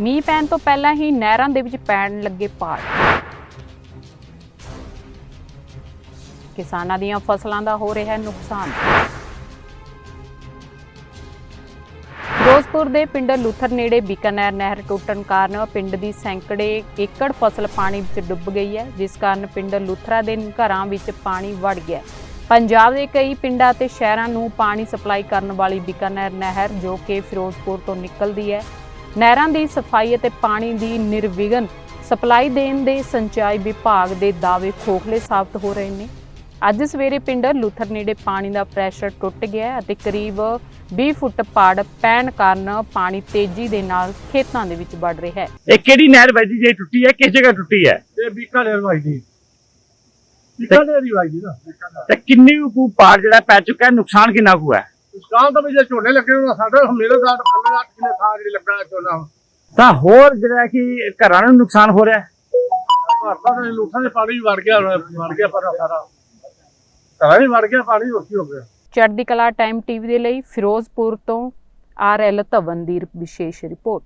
ਮੀਂਹ ਪੈਣ ਤੋਂ ਪਹਿਲਾਂ ਹੀ ਨਹਿਰਾਂ ਦੇ ਵਿੱਚ ਪੈਣ ਲੱਗੇ ਪਾੜ ਕਿਸਾਨਾਂ ਦੀਆਂ ਫਸਲਾਂ ਦਾ ਹੋ ਰਿਹਾ ਹੈ ਨੁਕਸਾਨ। ਫਿਰੋਜ਼ਪੁਰ ਦੇ ਪਿੰਡ ਲੁਥਰ ਨੇੜੇ ਬੀਕਾਨੇਰ ਨਹਿਰ ਟੁੱਟਣ ਕਾਰਨ ਪਿੰਡ ਦੀ ਸੈਂਕੜੇ ਏਕੜ ਫਸਲ ਪਾਣੀ ਵਿੱਚ ਡੁੱਬ ਗਈ ਹੈ, ਜਿਸ ਕਾਰਨ ਪਿੰਡ ਲੁਥਰਾ ਦੇ ਘਰਾਂ ਵਿੱਚ ਪਾਣੀ ਵੜ ਗਿਆ ਪੰਜਾਬ ਦੇ ਕਈ ਪਿੰਡਾਂ ਅਤੇ ਸ਼ਹਿਰਾਂ ਨੂੰ ਪਾਣੀ ਸਪਲਾਈ ਕਰਨ ਵਾਲੀ ਬੀਕਾਨੇਰ ਨਹਿਰ ਜੋ ਕਿ ਫਿਰੋਜ਼ਪੁਰ ਤੋਂ ਨਿਕਲਦੀ ਹੈ ਨਹਿਰਾਂ ਦੀ ਸਫ਼ਾਈ ਅਤੇ ਪਾਣੀ ਦੀ ਨਿਰਵਿਘਨ ਸਪਲਾਈ ਦੇਣ ਦੇ ਸਿੰਚਾਈ ਵਿਭਾਗ ਦੇ ਦਾਅਵੇ ਖੋਖਲੇ ਸਾਬਤ ਹੋ ਰਹੇ ਨੇ। ਅੱਜ ਸਵੇਰੇ ਪਿੰਡ ਲੁਥਰ ਨੇੜੇ ਪਾਣੀ ਦਾ ਪ੍ਰੈਸ਼ਰ ਟੁੱਟ ਗਿਆ ਅਤੇ ਕਰੀਬ 20 ਫੁੱਟ ਪਾੜ ਪੈਣ ਕਾਰਨ ਪਾਣੀ ਤੇਜ਼ੀ ਦੇ ਨਾਲ ਖੇਤਾਂ ਦੇ ਵਿੱਚ ਵੜ ਰਿਹਾ ਹੈ। ਇਹ ਕਿਹੜੀ ਨਹਿਰ ਵਜਦੀ ਜਿਹੜੀ ਟੁੱਟੀ ਹੈ ਕਿਸ ਜਗ੍ਹਾ ਟੁੱਟੀ ਹੈ? ਇਹ ਬੀਕਾਨੇਰ ਵਜਦੀ। ਬੀਕਾਨੇਰ ਹੀ ਵਜਦੀ ਨਾ। ਤੇ ਕਿੰਨੀ ਕੁ ਪਾੜ ਜਿਹੜਾ ਪੈ ਚੁੱਕਾ ਹੈ ਨੁਕਸਾਨ ਕਿੰਨਾ ਕੁ ਹੈ? ਦੁਕਾਨ ਤਾਂ ਵੀ ਜੇ ਝੋਨੇ ਲੱਗੇ ਹੋਣ ਸਾਡੇ ਮੇਰੇ ਦਾ ਕੱਲੇ 8 ਕਿਲੇ ਥਾਂ ਜਿਹੜੀ ਲੱਗਾ ਹੈ ਝੋਨਾ। ਤਾਂ ਹੋਰ ਜਿਹੜਾ ਕਿ ਘਰਾਂ ਨੂੰ ਨੁਕਸਾਨ ਹੋ ਰਿਹਾ ਹੈ। ਭਾਰਤਾਂ ਦੇ ਲੂਠਾਂ ਦੇ ਪਾਣੀ ਵੀ ਵੜ ਗਿਆ ਵੜ ਗਿਆ ਪਰ ਸਾਰਾ। ਘਰਾਂ ਵੀ ਵੜ ਗਿਆ ਪਾਣੀ ਉੱਥੇ ਹੋ ਗਿਆ। ਚੜ੍ਹਦੀ ਕਲਾ ਟਾਈਮ ਟੀਵੀ ਦੇ ਲਈ ਫਿਰੋਜ਼ਪੁਰ ਤੋਂ ਆਰ ਐਲ ਧਵਨ ਦੀ ਵਿਸ਼ੇਸ਼ ਰਿਪੋਰਟ।